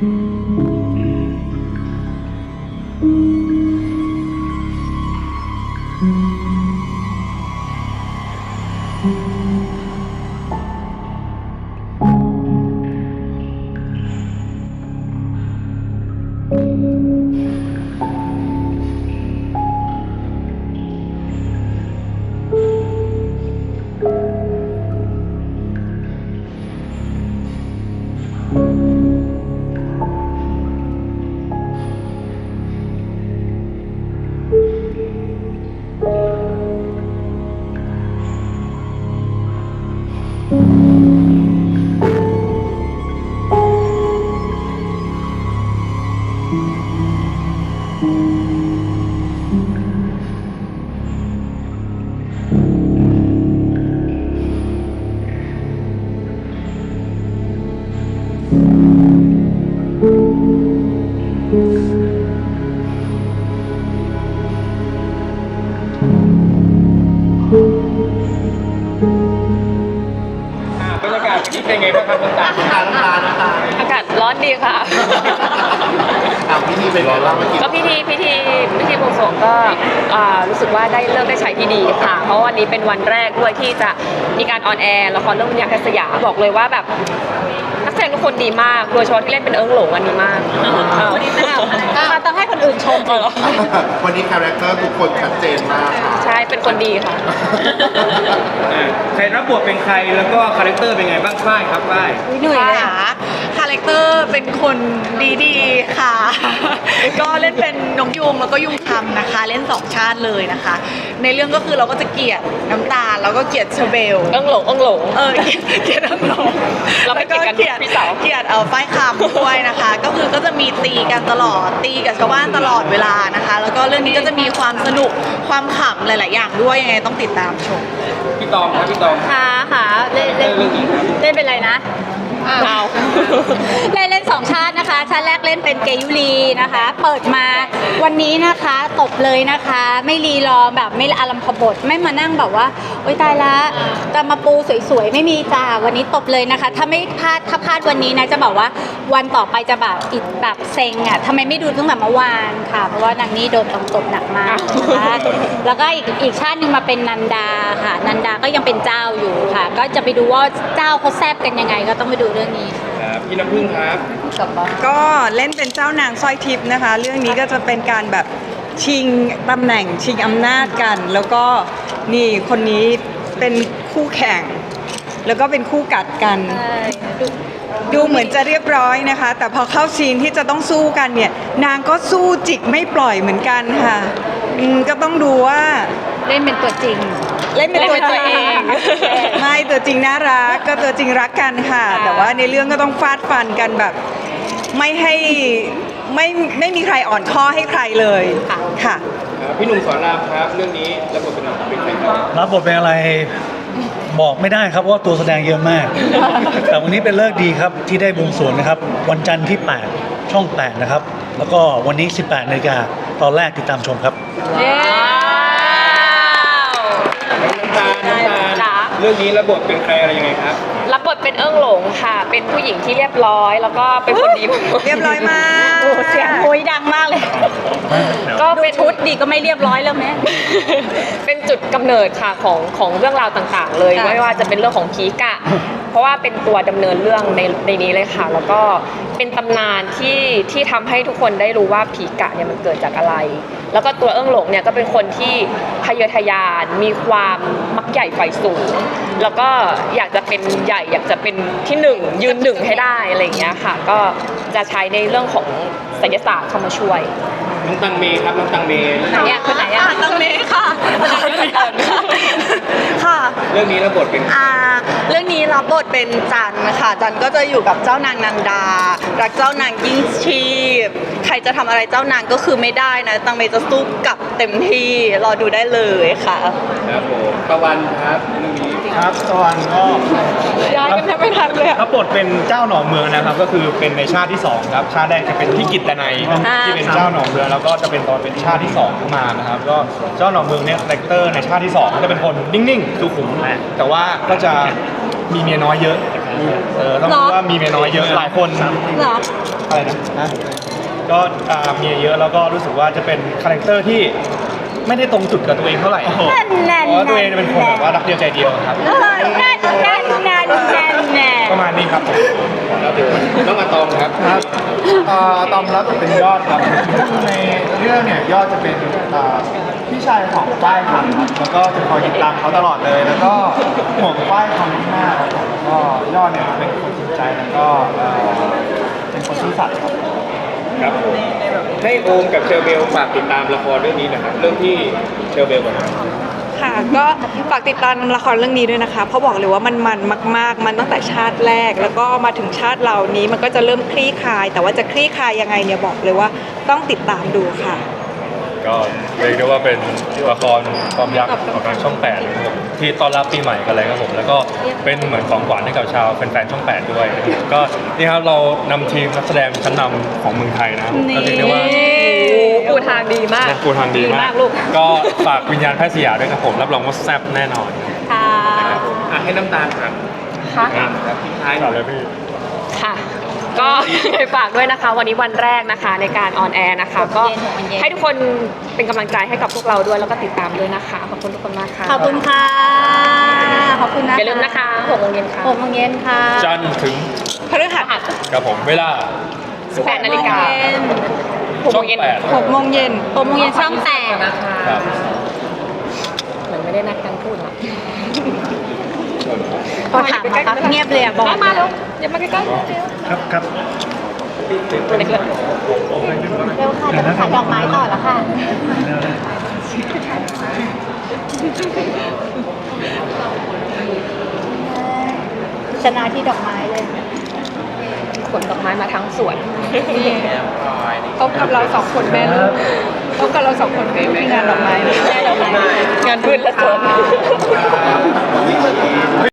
Música อ่ ค่ะ อ่าพี่นี่เป็นไงบ้างเมื่อกี้ก็พิธีพิธีพิธีบวงสรวงก็อ่ารู้สึกว่าได้เลิกได้ใช้ที่ดีค่ะ เพราะวันนี้เป็นวันแรกด้วยที่จะมีการออนแอร์ละครเรื่องวิญญาณแคสยาบอกเลยว่าแบบนัก แสดงทุกคนดีมาก โดยเฉพาะที่เล่นเป็นเอิงหลงอันนี้มากวันนี้มาต้องให้คนอื่นชมเหรอวันนี้คาแรคเตอร์ทุกคนชัดเจนมากค่ะใช่ เป็นคนดีค่ะอ่าใครรับบทเป็นใครแล้วก็คาแรคเตอร์เป็นไงบ้างฝ้ายครับฝ้ายหนุ่ยค่ะคาแรคเตอร์เป็นคนดีๆค่ะ ก็เล่นเป็นนกยุงแล้วก็ยุงคำนะคะ เล่นสองชาติเลยนะคะ ในเรื่องก็คือเราก็จะเกลียดน้ำตาลแล้วก็เกลียดเชอร์เบลเอิงหลงเอิงหลงเออเกลียดเกลียดน้ำนมเราไม่แล้วก็เกลียดกันพี่สาวเกลียดเออฝ้ายคำด้วยนะคะ ก็คือก็จะมีตีกันตลอดตีกับชาวบ้านตลอดเวลานะคะ แล้วก็เรื่องนี้ก็จะมีความสนุกความขำหลาย ๆ อย่างด้วยยังไงต้องติดตามชมพี่ตองครับพี่ตองค่ะค่ะเล่นเล่เล่นนเรื่องนี้ครับเล่นเป็นอะไรนะเอาเล่นเล่นสองชาตินะคะ ชาติแรกเล่นเป็นเกยุรีนะคะ เปิดมาวันนี้นะคะตบเลยนะคะ ไม่รีรอแบบไม่อารัมพบทไม่มานั่งแบบว่า โอ๊ยตายละจะมาปูสวยๆ ไม่มีจ้าวันนี้ตบเลยนะคะ ถ้าไม่พลาดถ้าพลาดวันนี้นะจะบอกว่าวันต่อไปจะแบบอีกแบบเซ็งอะทำไมไม่ดูตั้งแต่เมื่อวานค่ะ เพราะว่านางนี่โดนตบตบหนักมากนะคะแล้วก็อีกอีกชาติหนึ่งมาเป็นนันดาค่ะ นันดาก็ยังเป็นเจ้าอยู่ค่ะ ก็จะไปดูว่าเจ้าเขาแซบกันยังไง ก็ต้องไปดูเรื่องนี้ค่ะครับพี่น้ำพึ่งครับก็เล่นเป็นเจ้านางสร้อยทิพย์นะคะ เรื่องนี้ก็จะเป็นการแบบชิงตำแหน่งชิงอำนาจกัน แล้วก็ นี่คนนี้เป็นคู่แข่ง แล้วก็เป็นคู่กัดกันดูเหมือนจะเรียบร้อยนะคะ แต่พอเข้าซีนที่จะต้องสู้กันเนี่ย นางก็สู้จิกไม่ปล่อยเหมือนกันค่ะอืมก็ต้องดูว่า เล่นเป็นตัวจริง เล่นเป็นตัวเล่นเป็นตัวเองไม่ตัวจริงน่ารักก็ตัวจริงรักกันค่ะ แต่ว่าในเรื่องก็ต้องฟาดฟันกันแบบ ไม่ให้ ไม่ไม่มีใครอ่อนข้อให้ใครเลยค่ะ ครับพี่หนุ่มสอนรามครับ เรื่องนี้รับบทเป็นเป็นใครครับรับบทเป็นอะไรบอกไม่ได้ครับเพราะว่าตัวแสดงเยอะมาก แต่วันนี้เป็นเลิกษ์ดีครับที่ได้บวงสรวงนะครับ วันจันทร์ที่ 8 ช่อง 8 นะครับ แล้วก็วันนี้ 18นาฬิกาตอนแรกติดตามชมครับน้ำตาลน้ำตาลจ๋า เรื่องนี้รับบทเป็นใครอะไรยังไงครับ รับบทเป็นเอิงหลงค่ะ เป็นผู้หญิงที่เรียบร้อย แล้วก็เป็นคนดีมากเรียบร้อยมากโอ้เสียงโอยดังมากเลย ก็เป็นชุดดีก็ไม่เรียบร้อยแล้วแม่เป็นจุดกำเนิดค่ะของของเรื่องราวต่างๆ เลยค่ะไม่ว่าจะเป็นเรื่องของผีกะ เพราะว่าเป็นตัวดำเนินเรื่องในในนี้เลยค่ะ แล้วก็เป็นตำนานที่ที่ทำให้ทุกคนได้รู้ว่าผีกะเนี่ยมันเกิดจากอะไร แล้วก็ตัวเอิ้งหลงเนี่ยก็เป็นคนที่ทะเยอทะยานมีความมักใหญ่ไฟสูง แล้วก็อยากจะ เป็นใหญ่อยากจะเป็นที่หนึ่งยืนหนึ่งให้ได้อะไรอย่างเงี้ยค่ะ ก็จะใช้ในเรื่องของศิลศาสตร์เข้ามาช่วยน้องตังเมครับน้องตังเมไหนอะคนไหนอะตรงนี้ค่ะค่ะ เรื่องนี้รับบทเป็นอ่าเรื่องนี้รับบทเป็นจันค่ะ จันก็จะอยู่กับเจ้านางนางดา รักเจ้านางยิ่งชีพ ใครจะทำอะไรเจ้านางก็คือไม่ได้นะ ตังเมจะสู้กลับเต็มที่รอดูได้เลยค่ะ ครับผมตะวันครับเรื่องนี้ ครับตอนก็ย้ายกันแทบไม่ทันเลยอะ รับบทเป็นเจ้าหนองเมืองนะครับ ก็คือเป็นในชาติที่สองครับ ชาติแรกจะเป็นพี่กิตตนัยที่เป็นเจ้าหนองเมืองแล้วก็จะเป็นตอนเป็นชาติที่สองขึ้นมานะครับ ก็เจ้าหนองเมืองเนี่ยคาแรคเตอร์ในชาติที่สองก็จะเป็นคนนิ่งๆสุขุมแต่ว่าก็จะมีเมียน้อยเยอะเออต้องเหรอรู้ว่ามีเมียน้อยเยอะหลายคน เหรอ อะไรนะก็อ่าเมียเยอะแล้วก็รู้สึกว่าจะเป็นคาแรคเตอร์ที่ไม่ได้ตรงจุดกับตัวเองเท่าไหร่นั่นแน่เพราะ ว่าตัวเองเป็นคนแบบว่ารักเดียวใจเดียวครับเออนั่นแน่แน่แน่แน่ประมาณนี้ครับผมต้องมาตองครับ ครับอ่าตอมรับเป็นยอดครับ ในเรื่องเนี่ยยอดจะเป็นอ่าพี่ชายของป้ายครับแล้วก็จะคอยติดตามเขาตลอดเลย แล้วก็ห่วงป้ายเขามากๆครับผมแล้วก็ยอดเนี่ยเป็นคนจริงใจแล้วก็เอ่อเป็นคนซื่อสัตย์ครับ ครับผมให้โอมกับเชลเบลฝากติดตามละครเรื่องนี้หนะครับ เรื่องที่เชลเบลก่อนนะ ค่ะ ก็ฝากติดตามละครเรื่องนี้ด้วยนะคะ เพราะบอกเลยว่ามันมันมาก ๆ มันตั้งแต่ชาติแรก แล้วก็มาถึงชาติเรานี้มันก็จะเริ่มคลี่คลาย แต่ว่าจะคลี่คลายยังไงเนี่ยบอกเลยว่าต้องติดตามดูค่ะ ก็เรียกได้ว่าเป็นละครความยักษ์ของทางช่อง8นะครับที่ต้อนรับปีใหม่กันเลยครับผมแล้วก็เป็นเหมือนของขวัญให้กับชาวแฟนๆช่อง 8 ด้วยนะครับก็นี่ครับเรานำทีมนักแสดงชั้นนำของเมืองไทยนะครับก็เรียกได้ว่าางดีมากปูทางดีมาก ลูกก็ฝากวิญญาณแพทย์สยามด้วยครับผมรับรองว่าแซ่บแน่นอน ค่ะอะให้น้ำตาลครับค่ะ ครับทิ้งท้ายหต่น่ออย เลยพี่ ค่ะ ก็ฝากด้วยนะคะ วันนี้วันแรกนะคะในการออนแอร์นะคะ ก็ให้ทุกคนเป็นกำลังใจให้กับพวกเราด้วยแล้วก็ติดตามด้วยนะคะขอบคุณทุกคนมากค่ะขอบคุณค่ะ ขอบคุณนะอย่าลืมนะคะหกโมงเย็นค่ะหกโมงเย็นค่ะจันทร์ถึงพฤหัสครับผมเวลา18นาฬิกา หกช่โมองงเย็น 8 6โมงเย็นหกโมงเย็นช่องแปดครับ เหมือนไม่ได้นัดกันพูดนะพอถามมาปั๊บเงียบเลยอะบอก มาเร็วอย่ามาใกล้ๆเร็วครับครับตัวเล็กเร็วค่ะเดี๋ยวขายดอกไม้ต่อแล้วค่ะ ชนะที่ดอกไม้เลยๆขนดอกไม้มาทั้งสวน พบกับเราสองคนแม่ลูกพบกับเราสองคนแม่ลูกที่งานดอกไม้แม่ดอกไม้งานพืชและสวน